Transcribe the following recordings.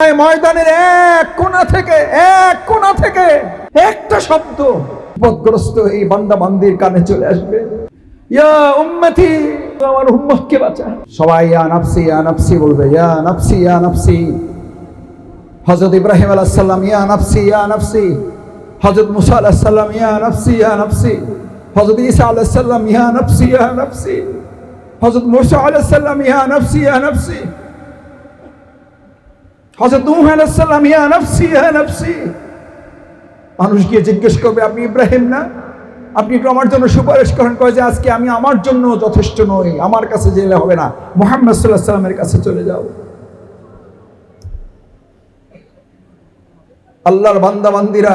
ময়দানের এক কোণা থেকে, এক কোণা থেকে একটা শব্দ বিপদগ্রস্ত এই বান্দা বান্দির কানে চলে আসবে। ইয়া উম্মতি, আমার উম্মতকে বাঁচা। সবাই, ইয়া নাফসি ইয়া নাফসি বলবে, ইয়া নাফসি ইয়া নাফসি। হযরত ইব্রাহিম আলাইহিস সালাম, ইয়া নাফসি ইয়া নাফসি। হযরত মুসা আলাইহিস সালাম, ইয়া নাফসি ইয়া নাফসি। হযরত ঈসা আলাইহিস সালাম, ইয়া নাফসি ইয়া নাফসি। হযরত মুসা আলাইহিস সালাম, ইয়া নাফসি ইয়া নাফসি। হজরত নূহ আলাইহিস সালাম, ইয়া নাফসি ইয়া নাফসি। মানুষ গিয়ে জিজ্ঞেস করবে, আপনি ইব্রাহিম না? আপনি একটু আমার জন্য সুপারিশ করেন, কয় যে আজকে আমি আমার জন্য যথেষ্ট নই, আমার কাছে গেলে হবে না। মোহাম্মদ সাল্লাহ সাল্লামের কাছে চলে যাও। আল্লাহর বান্দা বান্দিরা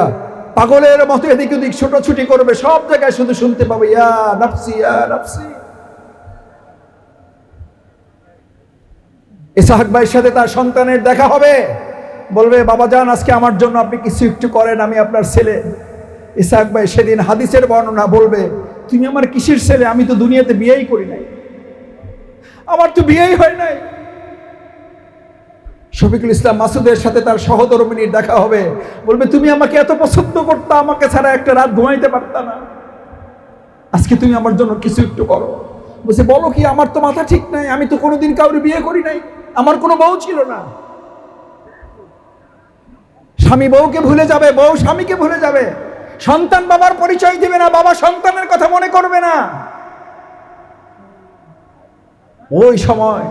পাগলের মতো এদিক ওদিক ছোটাছুটি করবে, সব জায়গায় শুধু শুনতে পাবে, ইয়া নাফসি ইয়া নাফসি। ইসাহাক ভাইয়ের সাথে তার সন্তানের দেখা হবে। বলবে, বাবা যান আজকে আমার জন্য আপনি কিছু একটু করেন, আমি আপনার ছেলে। ইসাহাক ভাই সেদিন হাদিসের বর্ণনা বলবে, তুমি আমার কিসের ছেলে? আমি তো দুনিয়াতে বিয়েই করি নাই। আমার তো বিয়েই হয় নাই। শফিকুল ইসলাম মাসুদের সাথে তার সহধর্মিনীর দেখা হবে। বলবে, তুমি আমাকে এত পছন্দ করতা, আমাকে ছাড়া একটা রাত ঘুমাইতে পারতা না। আজকে তুমি আমার জন্য কিছু একটু করো। বলছে, বলো কি, আমার তো মাথা ঠিক নাই, আমি তো কোনোদিন কাউরে বিয়ে করি নাই। আমার কোনো বউ ছিল না। স্বামী বউকে ভুলে যাবে, বউ স্বামীকে ভুলে যাবে। সন্তান বাবার পরিচয় দিবে না, বাবা সন্তানের কথা মনে করবে না। ওই সময়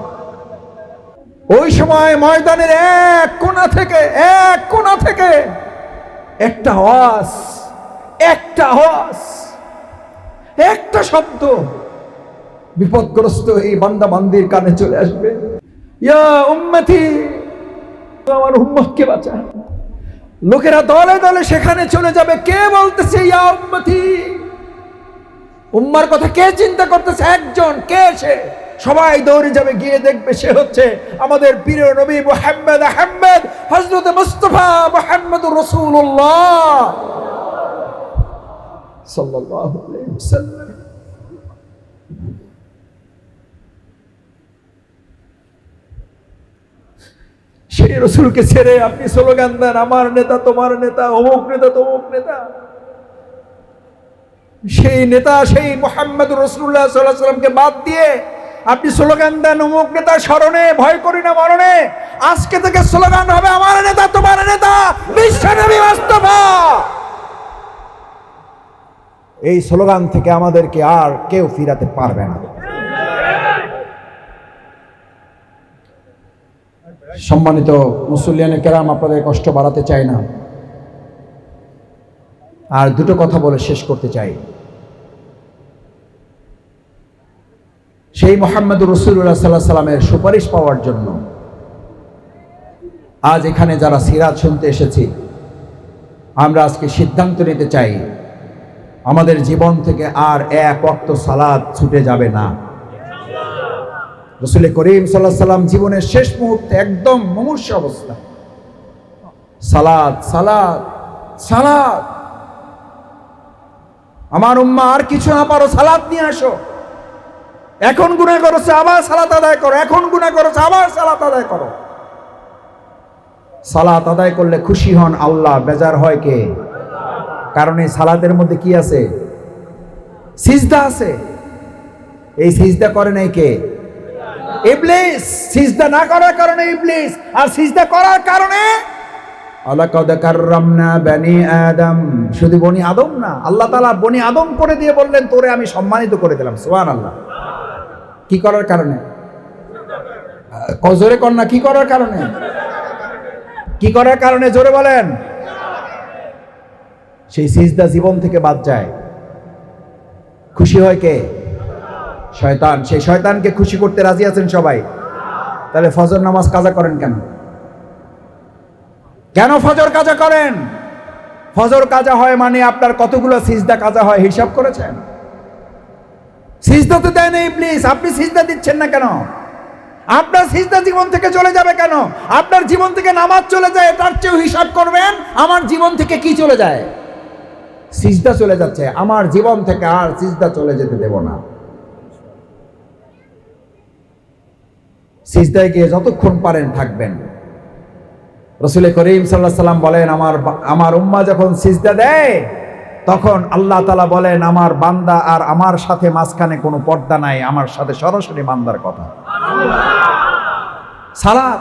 ওই সময় ময়দানের এক কোণা থেকে, এক কোণা থেকে একটা আওয়াজ একটা আওয়াজ, একটা শব্দ বিপদগ্রস্ত এই বান্দা বান্দির কানে চলে আসবে। আমার উম্মতকে বাঁচা। লোকেরা দলে দলে সেখানে চলে যাবে। কে বলতেছে, ইয়া উম্মতি? উম্মার কথা কে চিন্তা করতেছে? একজন। কে সে? সবাই দৌড়ে যাবে, গিয়ে দেখবে সে হচ্ছে আমাদের প্রিয় নবী মুহাম্মদ আহমেদ, হযরত মুস্তফা মুহাম্মদুর রাসূলুল্লাহ। সাল্লাল্লাহু সেই রসুলকে ছেড়ে আপনি স্লোগান দেন, আমার নেতা, তোমার নেতা, অমুক নেতা, তমুক নেতা। সেই নেতা, সেই মোহাম্মদ রসুল্লাহ সাল্লাহ সাল্লামকে বাদ দিয়ে আপনি স্লোগান দেন, অমুক নেতা স্মরণে, ভয় করি না মরণে। আজকে থেকে স্লোগান হবে, আমার নেতা, তোমার নেতা বিশ্বনবী মোস্তফা। এই স্লোগান থেকে আমাদেরকে আর কেউ ফিরাতে পারবে না। সম্মানিত মুসল্লিয়ানে কেরাম, আপনাদের কষ্ট বাড়াতে চাই না। আর দুটো কথা বলে শেষ করতে চাই। সেই মোহাম্মদুর রসুল্লাহ সাল্লাহ সাল্লামের সুপারিশ পাওয়ার জন্য আজ এখানে যারা সিরাজ শুনতে এসেছি, আমরা আজকে সিদ্ধান্ত নিতে চাই, আমাদের জীবন থেকে আর এক অক্ত সালাদ ছুটে যাবে না। রসুল করিম সাল্লাহ সাল্লাম জীবনের শেষ মুহূর্তে একদম মুমূর্ষ অবস্থা। সালাদ সালাদ সালাদ। আমার উম্মা, আর কিছু না পারো, সালাদ নিয়ে আসো। এখন গুণা করেছে, আবার সালাত আদায় করো। এখন গুণা করেছে, আবার সালাত আদায় করো। সালাত আদায় করলে খুশি হন আল্লাহ, বেজার হয় কে? কারণ এই সালাতের মধ্যে কি আছে? সিজদা আছে। এই সিজদা করে নাই কে? ইবলিস সিজদা না করার কারণে ইবলিস আর সিজদা করার কারণে আলাকাদ কাররামনা বনি আদম। শুধু বনি আদম না আল্লাহ তাআলা বনি আদম করে দিয়ে বললেন তোরে আমি সম্মানিত করে দিলাম। সুবহানাল্লাহ। কি করার কারণে? কজরে কন্যা কি করার কারণে? কি করার কারণে জোরে বলেন? সেই সিজদা জীবন থেকে বাদ যায়। খুশি হয় কে? শয়তান, সেই শয়তানকে খুশি করতে রাজি আছেন সবাই। তাহলে ফজর নামাজ কাজা করেন কেন? কেন ফজর কাজা করেন? ফজর কাজা হয় মানে আপনার কতগুলো সিজদা কাজা হয় হিসাব করেছেন? সিজদা তো দেন এই প্লিজ আপনি সিজদা দিচ্ছেন না কেন? আপনার সিজদা জীবন থেকে চলে যাবে কেন? আপনার জীবন থেকে নামাজ চলে যায়, তার চেয়েও হিসাব করবেন, আমার জীবন থেকে কি চলে যায়? সিজদা চলে যাচ্ছে, আমার জীবন থেকে আর সিজদা চলে যেতে দেব না। সিজদায় গিয়ে যতক্ষণ পারেন থাকবেন। রসুল করিম সাল্লাহ সাল্লাম বলেন, আমার আমার উম্মা যখন সিজদা দেয়, তখন আল্লাহ তালা বলেন, আমার বান্দা আর আমার সাথে মাঝখানে কোনো পর্দা নাই, আমার সাথে সরাসরি বান্দার কথা। সালাদ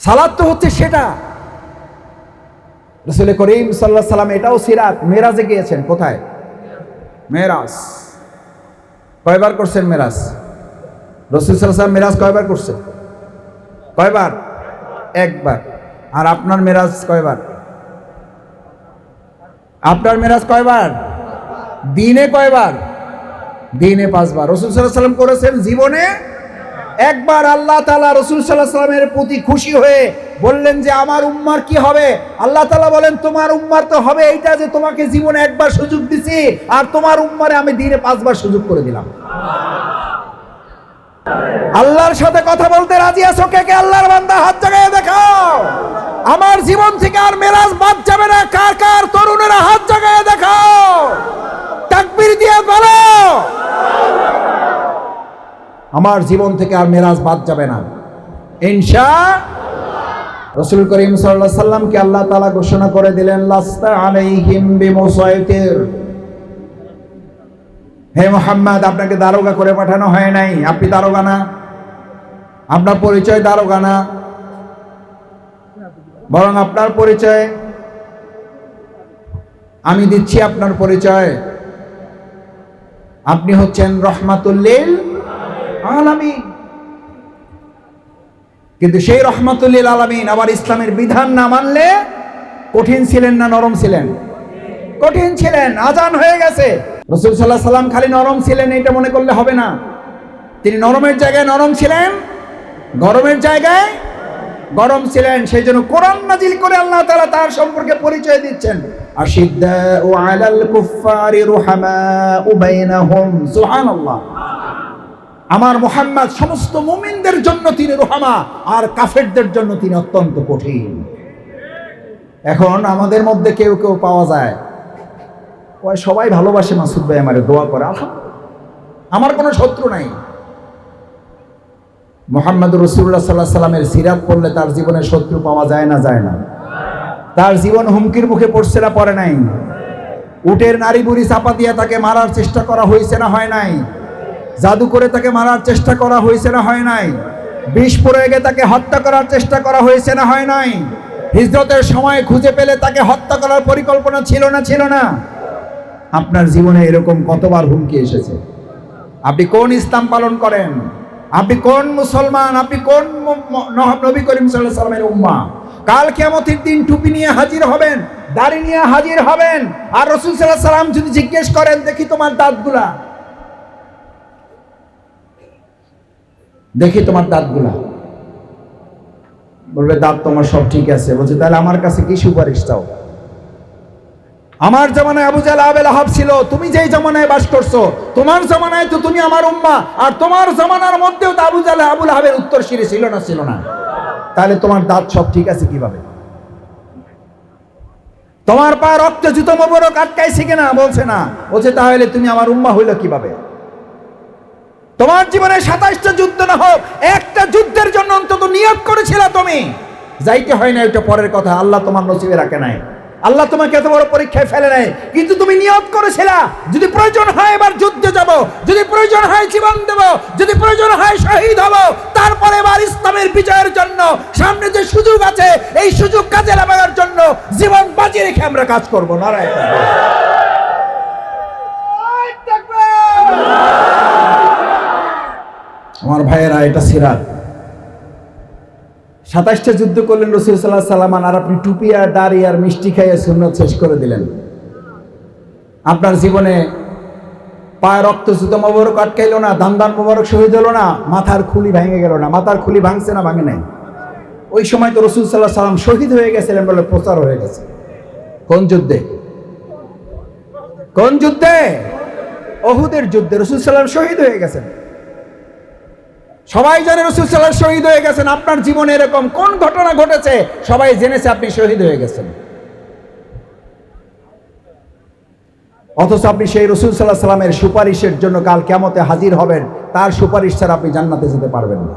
সালাদ তো হচ্ছে সেটা। রসুল করিম সাল্লাহ সাল্লাম এটাও সিরাত। মেরাজে গিয়েছেন কোথায়? মেরাজ। কয়বার করছেন মেরাজ? রসুল মেরাজ কয়বার করছে? কয়বার? একবার। আর আপনার মেরাজ কয়বার? আপনার মেরাজ কয়বার? দিনে কয়বার? দিনে পাঁচবার। রসুল সাল্লাহ সাল্লাম করেছেন জীবনে একবার। আল্লাহ তালা রসুল সাল্লাহ সাল্লামের প্রতি খুশি হয়ে বললেন যে, আমার উম্মার কি হবে? আল্লাহ তালা বলেন, তোমার উম্মার তো হবে এইটা যে তোমাকে জীবনে একবার সুযোগ দিছি, আর তোমার উম্মারে আমি দিনে পাঁচবার সুযোগ করে দিলাম। আল্লাহর সাথে কথা বলতে রাজি আছো? কে কে আল্লাহর বান্দা? হাত জাগায় দেখাও। আমার জীবন থেকে আর মেরাজ বাদ যাবে না। কার কার তরুণেরা হাত জাগায় দেখাও। তাকবীর দিয়ে বলো। আমার জীবন থেকে আর মেরাজ বাদ যাবে না। ইনশা রসুল করিম আলাইহি সাল্লামকে আল্লাহ তাআলা ঘোষণা করে দিলেন, লাস্তা আলাইহিম বিমুসাইতির। হে মোহাম্মদ, আপনাকে দারোগা করে পাঠানো হয় নাই। আপনি দারোগা না? আপনার পরিচয় দারোগা না? বরং আপনার পরিচয়, আমি দিচ্ছি আপনার পরিচয়। আপনি হচ্ছেন রহমাতুল্লিল আলামিন। কিন্তু সেই রহমাতুল্লিল আলামিন আবার ইসলামের বিধান না মানলে কঠিন ছিলেন না নরম ছিলেন? কঠিন ছিলেন, আজান হয়ে গেছে। রসুল সাল্লাহ সাল্লাম খালি নরম ছিলেন এটা মনে করলে হবে না। তিনি নরমের জায়গায় নরম ছিলেন, গরমের জায়গায় গরম ছিলেন সেই জন্য কোরআন নাজিল করে আল্লাহ তাআলা তার সম্পর্কে পরিচয় দিচ্ছেন। আশিদ্দাউ আলাল কুফফারি রুহামাউ বাইনাহুম। সুবহানাল্লাহ। আমার মোহাম্মদ, সমস্ত মুমিনদের জন্য তিনি রুহামা, আর কাফেরদের জন্য তিনি অত্যন্ত কঠিন। এখন আমাদের মধ্যে কেউ কেউ পাওয়া যায়। ওই সবাই ভালোবাসে মাসুদ ভাই আমারে, দোয়া করে। আমার কোনো শত্রু নাই। মোহাম্মদ রসুল্লাহ সাল্লাহ সাল্লামের সিরাত পড়লে তার জীবনে শত্রু পাওয়া যায় না যায় না। তার জীবন হুমকির মুখে পড়ছে না, পড়ে নাই। উটের নারী বুড়ি চাপা দিয়ে তাকে মারার চেষ্টা করা হয়েছে না, হয় নাই। জাদু করে তাকে মারার চেষ্টা করা হয়েছে না, হয় নাই। বিষ প্রয়োগে তাকে হত্যা করার চেষ্টা করা হয়েছে না, হয় নাই। হিজরতের সময় খুঁজে পেলে তাকে হত্যা করার পরিকল্পনা ছিল না ছিল না। আপনার জীবনে এরকম কতবার হুমকি এসেছে? আপনি কোন ইসলাম পালন করেন? আপনি কোন মুসলমান? আপনি কোন নবী করিম সাল্লামের উম্মা? কাল কেমতের দিন টুপি নিয়ে হাজির হবেন, দাড়ি নিয়ে হাজির হবেন, আর রসুল সাল্লাহ সাল্লাম যদি জিজ্ঞেস করেন, দেখি তোমার দাঁতগুলা। দেখি তোমার দাঁতগুলা। বলবে, দাঁত তোমার সব ঠিক আছে। বলছে, তাহলে আমার কাছে কি সুপারিশ চাও? আমার জামানায় আবু জাল আবেল আহাব ছিল, তুমি যেই জামানায় বাস করছ, তোমার জামানায় তো তুমি আমার উম্মা, আর তোমার জামানার মধ্যেও তো আবু জাল আবুল আহাবের উত্তর শিরে ছিল না ছিল না। তাহলে তোমার দাঁত সব ঠিক আছে কীভাবে? তোমার পা রক্ত জুতো মোবরক আটকাইছে কিনা বলছে না। বলছে, তাহলে তুমি আমার উম্মা হইল কীভাবে? তোমার জীবনে সাতাশটা যুদ্ধ না হোক, একটা যুদ্ধের জন্য অন্তত নিয়োগ করেছিল তুমি। যাইতে হয় না, ওইটা পরের কথা, আল্লাহ তোমার নসিবে রাখে নাই। আল্লাহ তোমাকে এত বড় পরীক্ষায় ফেলে নাই। কিন্তু তুমি নিয়োগ করেছিলা। যদি প্রয়োজন হয় এবার যুদ্ধে যাব। যদি প্রয়োজন হয় জীবন দেব। যদি প্রয়োজন হয় শহীদ হব। তারপরে এবার ইসলামের বিজয়ের জন্য সামনে যে সুযোগ আছে এই সুযোগ কাজে লাগানোর জন্য জীবন বাঁচিয়ে রেখে আমরা কাজ করব। নারায় আমার ভাইয়েরা এটা সিরাত। সাতাশটা যুদ্ধ করলেন রসুল সাল্লাহ সাল্লামান আর আপনি টুপি আর দাড়ি আর মিষ্টি খাইয়ে সুন্নত শেষ করে দিলেন। আপনার জীবনে পায়ে রক্ত জুতো মোবারক আটকাইলো না দান মোবারক শহীদ হলো না, মাথার খুলি ভেঙে গেল না, মাথার খুলি ভাঙছে না, ভাঙে নাই। ওই সময় তো রসুল সাল্লাহ সাল্লাম শহীদ হয়ে গেছিলেন বলে প্রচার হয়ে গেছে। কোন যুদ্ধে? কোন যুদ্ধে? অহুদের যুদ্ধে রসুল সাল্লাম শহীদ হয়ে গেছেন। সবাই জানে রসুল সাল্লাহ শহীদ হয়ে গেছেন। আপনার জীবনে এরকম কোন ঘটনা ঘটেছে? সবাই জেনেছে আপনি শহীদ হয়ে গেছেন। অথচ আপনি সেই রসুল সাল্লাহ সাল্লামের সুপারিশের জন্য কাল কেমতে হাজির হবেন। তার সুপারিশ ছাড়া আপনি জান্নাতে যেতে পারবেন না।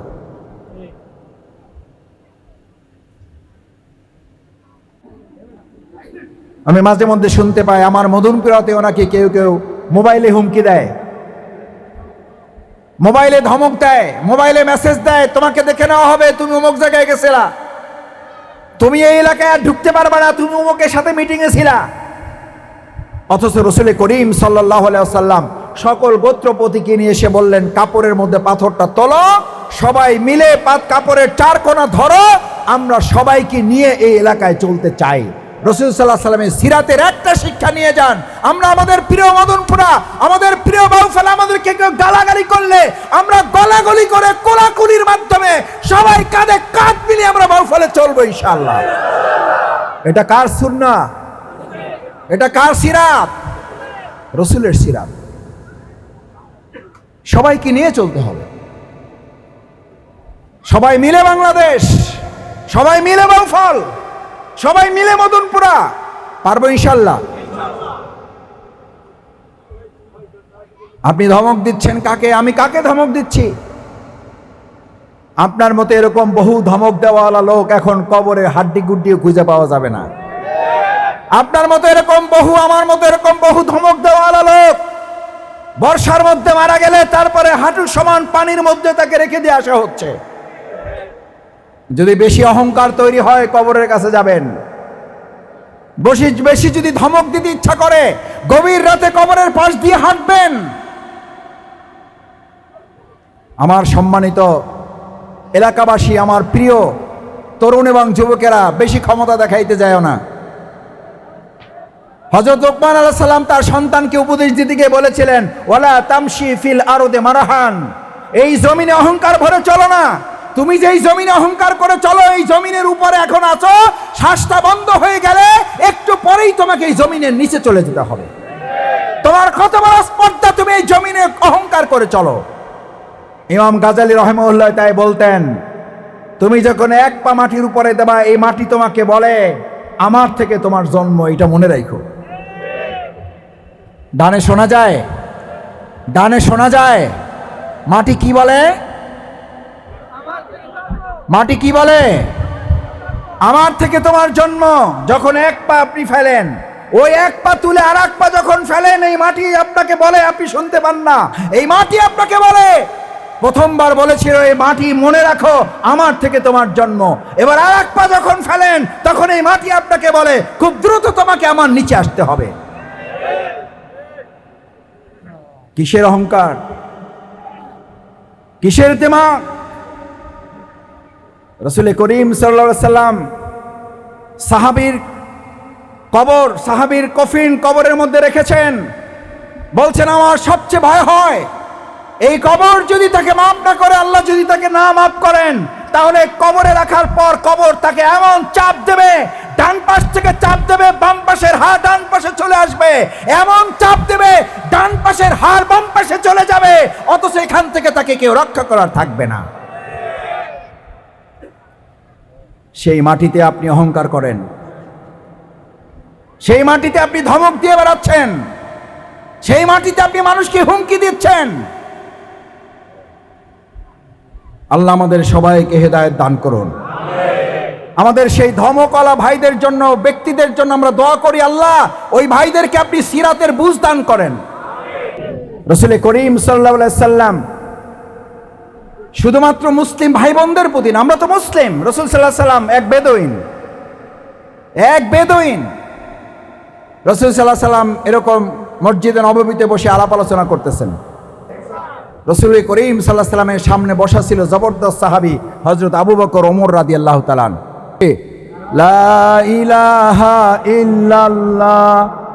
আমি মাঝে মধ্যে শুনতে পাই, আমার মধুন প্রিয়তে ওনাকে কেউ কেউ মোবাইলে হুমকি দেয়। মোবাইলে ধমক দেয়, মোবাইলে মেসেজ দেয়, তোমাকে দেখে নেওয়া হবে, তুমি অমুক জায়গায় গেছিলা। তুমি এই এলাকায় আর ঢুকতে পারবে না, তুমি অমুকের সাথে মিটিংয়ে ছিলা। অথচ রসুল করিম সাল্লাহ সাল্লাম সকল গোত্রপতিকে নিয়ে এসে বললেন, কাপড়ের মধ্যে পাথরটা তোলো, সবাই মিলে পাত কাপড়ের চার কোনা ধরো, আমরা সবাইকে নিয়ে এই এলাকায় চলতে চাই। রসুল সাল্লাহ সাল্লামের সিরাতের একটা শিক্ষা নিয়ে যান। আমরা আমাদের প্রিয় মদনপুরা, আমাদের প্রিয় বাউফেলা আমাদেরকে কেউ গালাগালি করলে আমরা গলাগলি করে কোলাকুলির মাধ্যমে সবাই কাঁধে কাঁধ মিলিয়ে আমরা বাউফলে চলবো ইনশাল্লাহ এটা কার সুন্না এটা কার সিরাত? রসুলের সিরাত। সবাইকে নিয়ে চলতে হবে। সবাই মিলে বাংলাদেশ, সবাই মিলে বাউফল। সবাই মিলে মদনপুরা। পারব ইনশাল্লাহ। আপনি ধমক দিচ্ছেন কাকে? আমি কাকে ধমক দিচ্ছি? আপনার মতো এরকম বহু ধমক দেওয়ালা লোক এখন কবরে হাড্ডি গুড্ডিও খুঁজে পাওয়া যাবে না। আপনার মতো এরকম বহু, আমার মতো এরকম বহু ধমক দেওয়ালা লোক বর্ষার মধ্যে মারা গেলে তারপরে হাঁটুর সমান পানির মধ্যে তাকে রেখে দিয়ে আসা হচ্ছে। যদি বেশি অহংকার তৈরি হয়, কবরের কাছে যাবেন। বেশি বেশি যদি ধমক দিতে ইচ্ছা করে, গভীর রাতে কবরের পাশ দিয়ে হাঁটবেন। আমার সম্মানিত এলাকাবাসী, আমার প্রিয় তরুণ এবং যুবকেরা, বেশি ক্ষমতা দেখাইতে যায় না। হজরত লোকমান আলাহ সাল্লাম তার সন্তানকে উপদেশ দিতে গিয়ে বলেছিলেন, ওয়ালা তামশি ফিল আরদে মারাহান। এই জমিনে অহংকার ভরে চলো না। তুমি যেই জমিনে অহংকার করে, চলো এই জমিনের উপরে এখন আছো শ্বাসটা বন্ধ হয়ে গেলে একটু পরেই তোমাকে এই জমিনের নিচে চলে যেতে হবে। তোমার কত বড় স্পর্ধা তুমি এই জমিনে অহংকার করে চলো। ইমাম গাজালি রহমউল্লাহ তাই বলতেন, তুমি যখন এক পা মাটির উপরে দেবা, এই মাটি তোমাকে বলে, আমার থেকে তোমার জন্ম। এটা মনে রাখো। ডানে শোনা যায়? ডানে শোনা যায়? মাটি কি বলে? মাটি কি বলে? আমার থেকে তোমার জন্ম যখন এক পা আপনি ফেলেন, ওই এক পা তুলে আর এক পা যখন ফেলেন, এই মাটি আপনাকে বলে, আপনি শুনতে পান না। এই মাটি আপনাকে বলে। প্রথমবার বলেছিল, এই মাটি মনে রাখো, আমার থেকে তোমার জন্ম। এবার আর এক পা যখন ফেলেন, তখন এই মাটি আপনাকে বলে, খুব দ্রুত তোমাকে আমার নিচে আসতে হবে। কিসের অহংকার? কিসের তেমা রসুল করিম সাল্লা সাল্লাম সাহাবির কবর, সাহাবির কফিন কবরের মধ্যে রেখেছেন। বলছেন, আমার সবচেয়ে ভয় হয়, এই কবর যদি তাকে মাফ না করে, আল্লাহ যদি তাকে না মাফ করেন, তাহলে কবরে রাখার পর কবর তাকে এমন চাপ দেবে, ডান পাশ থেকে চাপ দেবে, বাম পাশের হাড় ডান পাশে চলে আসবে, এমন চাপ দেবে, ডান পাশের হাড় বাম পাশে চলে যাবে, অথচ এখান থেকে তাকে কেউ রক্ষা করার থাকবে না। সেই মাটিতে আপনি অহংকার করেন। সেই মাটিতে আপনি ধমক দিয়ে বেড়াচ্ছেন। সেই মাটিতে আপনি মানুষকে হুমকি দিচ্ছেন। আল্লাহ আমাদের সবাইকে হেদায়ত দান করুন। আমাদের সেই ধমকলা ভাইদের জন্য, ব্যক্তিদের জন্য আমরা দোয়া করি, আল্লাহ, ওই ভাইদেরকে আপনি সিরাতের বুঝ দান করেন। রসুল করিম সাল্লাহ সাল্লাম শুধুমাত্র মুসলিম ভাই বোনদের প্রতি আমরা তো মুসলিম, রসুল সাল্লাহ সাল্লাম এক বেদইন। এক বেদইন। রসুল সাল্লাহ সাল্লাম এরকম মসজিদে নবমীতে বসে আলাপ আলোচনা করতেছেন। রসুল করিম সাল্লাহ সাল্লামের সামনে বসা ছিল জবরদস্ত সাহাবি হজরত আবু বকর, ওমর রাদি আল্লাহ তালান লা ইলাহা ইল্লাল্লাহ।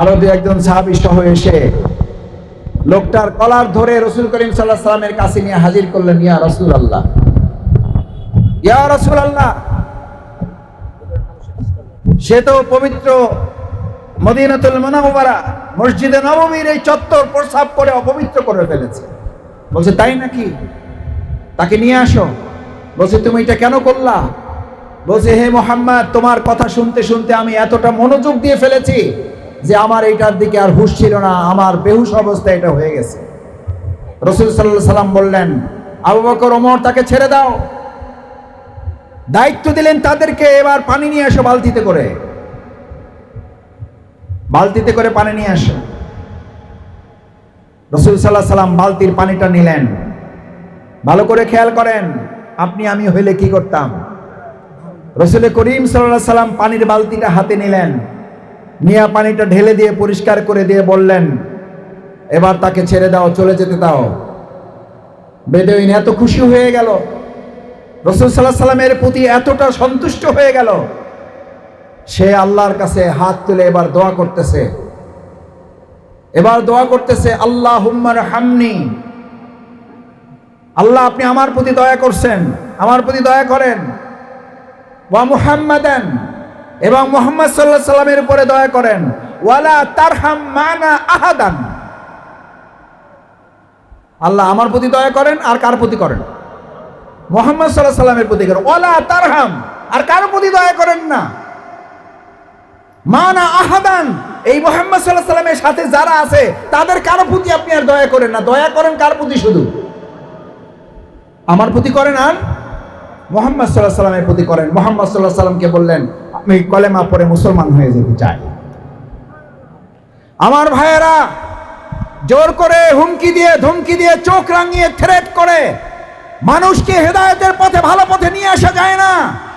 আরও দু একজন সাহাবি সহ এসে লোকটার কলার ধরে রসুল করিম সাল্লাহ সাল্লামের কাছে নিয়ে হাজির করলেন, ইয়া রসুল আল্লাহ ইয়া রসুল আল্লাহ সে তো পবিত্র মদিনাতুল মুনাওয়ারা মসজিদে নবমীর এই চত্বর প্রসাব করে অপবিত্র করে ফেলেছে। বলছে, তাই নাকি? তাকে নিয়ে আসো। বলছে, তুমি এটা কেন করলা? বলছে, হে মোহাম্মদ, তোমার কথা শুনতে শুনতে আমি এতটা মনোযোগ দিয়ে ফেলেছি যে আমার এইটার দিকে আর হুশ ছিল না, আমার বেহুশ অবস্থায় এটা হয়ে গেছে। রসুল সাল্লাহ সাল্লাম বললেন, আবু বকর, ওমর, তাকে ছেড়ে দাও। দায়িত্ব দিলেন তাদেরকে, এবার পানি নিয়ে আসো বালতিতে করে। বালতিতে করে পানি নিয়ে আসো রসুল সাল্লাহ সাল্লাম বালতির পানিটা নিলেন। ভালো করে খেয়াল করেন, আপনি আমি হইলে কি করতাম? রসুল করিম সাল্লাহ সাল্লাম পানির বালতিটা হাতে নিলেন, নিয়ে পানিটা ঢেলে দিয়ে পরিষ্কার করে দিয়ে বললেন, এবার তাকে ছেড়ে দাও, চলে যেতে দাও। বেদইন এত খুশি হয়ে গেল। রসুল সাল্লাহ সাল্লামের প্রতি এতটা সন্তুষ্ট হয়ে গেল। সে আল্লাহর কাছে হাত তুলে এবার দোয়া করতেছে। এবার দোয়া করতেছে আল্লাহ হুম্মার হামনি আল্লাহ, আপনি আমার প্রতি দয়া করছেন, আমার প্রতি দয়া করেন। ওয়া মুহাম্মাদান, এবং মোহাম্মদ সাল্লাহ সাল্লামের উপরে দয়া করেন। ওয়ালা তারহাম মানা আহাদান। আল্লাহ আমার প্রতি দয়া করেন, আর কার প্রতি করেন? মোহাম্মদ সাল্লাহ সাল্লামের প্রতি করেন। ওয়ালা তারহাম, আর কার প্রতি দয়া করেন না। মানা আহাদান। এই মোহাম্মদ সাল্লাহ সাল্লামের সাথে যারা আছে, তাদের কারও প্রতি আপনি আর দয়া করেন না। দয়া করেন কার প্রতি শুধু? আমার প্রতি করেন আর? মোহাম্মদ সাল্লাহ সাল্লামের প্রতি করেন। মোহাম্মদ সাল্লাহ সাল্লামকে বললেন, আমি কলেমা পরে মুসলমান হয়ে যেতে চাই। আমার ভাইয়েরা, জোর করে হুমকি দিয়ে, ধমকি দিয়ে চোখ রাঙিয়ে, থ্রেট করে মানুষকে হেদায়তের পথে, ভালো পথে নিয়ে আসা যায় না।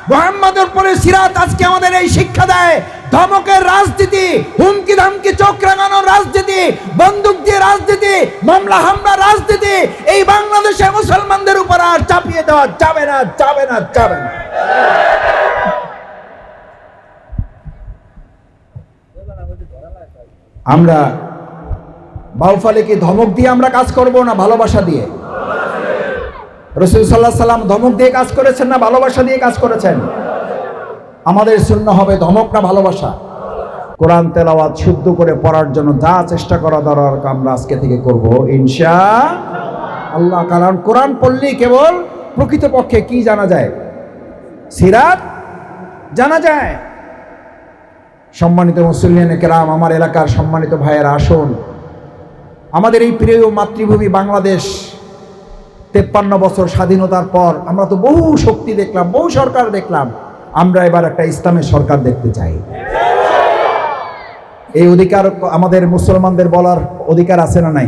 মোহাম্মদের পরে সিরাত আজকে আমাদের এই শিক্ষা দেয়। ধমকের রাজনীতি হুমকি ধমকি চোখ রাঙানোর রাজনীতি, বন্দুক দিয়ে রাজনীতি, মামলা, হামলা, রাজনীতি, এই বাংলাদেশে মুসলমানদের উপর আর চাপিয়ে দেওয়া যাবে না যাবে না যাবে না। আমরা বাউফালে কি ধমক দিয়ে আমরা কাজ করব না ভালোবাসা দিয়ে? রসুল সাল্লাম ধমক দিয়ে কাজ করেছেন না ভালোবাসা দিয়ে কাজ করেছেন? আমাদের শূন্য হবে ধমক না ভালোবাসা? কোরআন তেলাওয়াত শুদ্ধ করে পড়ার জন্য যা চেষ্টা করা দরকার আমরা আজকে থেকে করব, ইনশা আল্লাহ। কারণ কোরআন পড়লেই কেবল প্রকৃতপক্ষে কি জানা যায়? সিরাত জানা যায়। সম্মানিত মুসলিয়ান কেরাম, আমার এলাকার সম্মানিত ভাইয়ের, আসন। আমাদের এই প্রিয় মাতৃভূমি বাংলাদেশ তেপ্পান্ন বছর স্বাধীনতার পর আমরা তো বহু শক্তি দেখলাম, বহু সরকার দেখলাম। আমরা এবার একটা ইসলামের সরকার দেখতে চাই। এই অধিকার আমাদের মুসলমানদের বলার অধিকার আছে না নাই?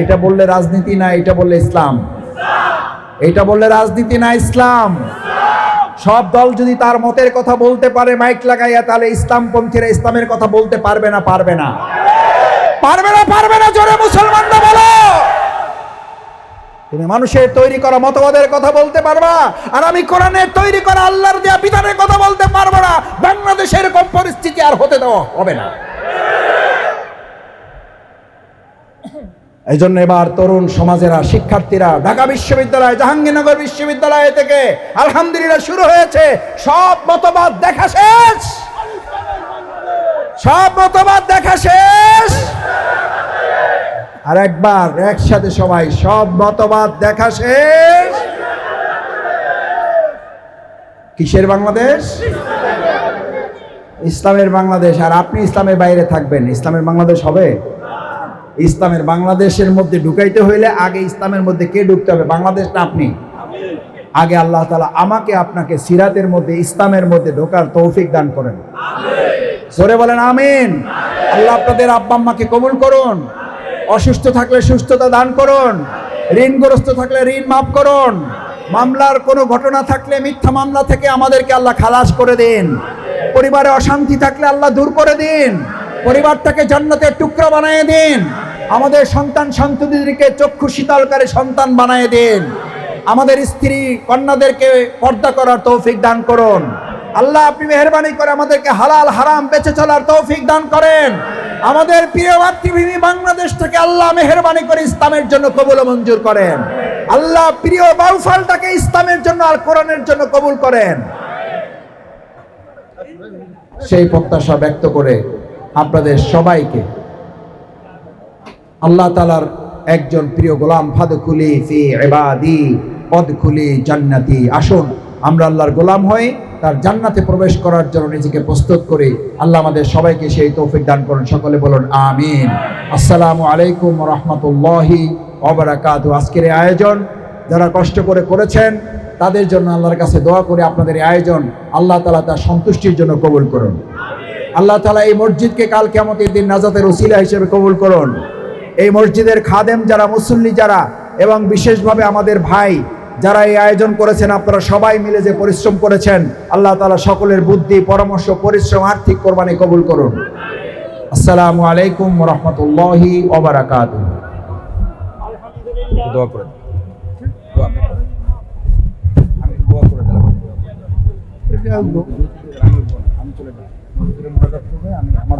এটা বললে রাজনীতি না, এটা বললে ইসলাম। এটা বললে রাজনীতি না, ইসলাম। সব দল যদি তার মতের কথা বলতে পারে, মাইক লাগাইয়া তাহলে ইসলামপন্থীরা ইসলামের কথা বলতে পারবে না পারবে না। পারবে না পারবে না, জোরে মুসলমানরা বলো! তুমি মানুষের তৈরি করা মতবাদের কথা বলতে পারবা? আর আমি কোরআনের তৈরি করা আল্লাহর দেয়া বিধানের কথা বলতে পারব না। বাংলাদেশে এরকম পরিস্থিতি আর হতে দেওয়া হবে না। এই জন্য এবার তরুণ সমাজেরা, শিক্ষার্থীরা, ঢাকা বিশ্ববিদ্যালয়, জাহাঙ্গীরনগর বিশ্ববিদ্যালয় থেকে আলহামদুলিল্লাহ শুরু হয়েছে। সব মতবাদ দেখা শেষ। সব মতবাদ দেখা শেষ। আর একবার একসাথে সবাই সব মতবাদ দেখা শেষ। কিসের বাংলাদেশ? ইসলামের বাংলাদেশ। আর আপনি ইসলামের বাইরে থাকবেন। ইসলামের বাংলাদেশ হবে? ইসলামের বাংলাদেশের মধ্যে ঢুকাইতে হইলে আগে ইসলামের মধ্যে কে ঢুকতে হবে? বাংলাদেশ না আপনি। আগে আল্লাহ তালা আমাকে আপনাকে সিরাতের মধ্যে ইসলামের মধ্যে ঢোকার তৌফিক দান করেন। জোরে বলেন আমিন। আল্লাহ আপনাদের আব্বা আম্মাকে কবুল করুন। অসুস্থ থাকলে সুস্থতা দান করুন। ঋণগ্রস্ত থাকলে ঋণ মাফ করুন। মামলার কোনো ঘটনা থাকলে, মিথ্যা মামলা থেকে আমাদেরকে আল্লাহ খালাস করে দিন। পরিবারে অশান্তি থাকলে আল্লাহ দূর করে দিন। পরিবারটাকে জান্নাতের টুকরা বানিয়ে দিন। আমাদের সন্তান সন্ততিদেরকে চক্ষু শীতলকারী সন্তান বানিয়ে দিন। আমাদের স্ত্রী কন্যাদেরকে পর্দা করার তৌফিক দান করুন। আল্লাহ আপনি মেহরবানি করে আমাদেরকে হালাল হারাম বেঁচে চলার তৌফিক দান করেন। আমাদের প্রিয় মাতৃভূমি বাংলাদেশ থেকে আল্লাহ মেহরবানি করে ইসলামের জন্য কবুল মঞ্জুর করেন। আল্লাহ প্রিয় বাউফালটাকে ইসলামের জন্য আর কোরআনের জন্য কবুল করেন। সেই প্রত্যাশা ব্যক্ত করে আপনাদের সবাইকে আল্লাহ তালার একজন প্রিয় গোলাম ফাদখুলি ফি ইবাদি, পদখুলি জান্নাতি। আসুন, আমরা আল্লাহর গোলাম হয়ে তার জান্নাতে প্রবেশ করার জন্য নিজেকে প্রস্তুত করি। আল্লাহ আমাদের সবাইকে সেই তৌফিক দান করুন। সকলে বলুন, আমিন। আসসালামু আলাইকুম রহমতুল্লাহি অবরাকাত আজকের এই আয়োজন যারা কষ্ট করে করেছেন, তাদের জন্য আল্লাহর কাছে দোয়া করে আপনাদের এই আয়োজন আল্লাহ তালা তার সন্তুষ্টির জন্য কবুল করুন। আল্লাহ তালা এই মসজিদকে কাল কেমতের দিন নাজাতের ওসিলা হিসেবে কবুল করুন। এই মসজিদের খাদেম যারা, মুসল্লি যারা এবং বিশেষভাবে আমাদের ভাই যারা এই আয়োজন করেছেন আপনারা সবাই মিলে যে পরিশ্রম করেছেন আল্লাহ তালা সকলের বুদ্ধি পরামর্শ পরিশ্রম আর্থিক কোরবানি কবুল করুন। আসসালামু আলাইকুম রহমতুল্লাহি ওবরাকাত। দোয়া করে আমি আমার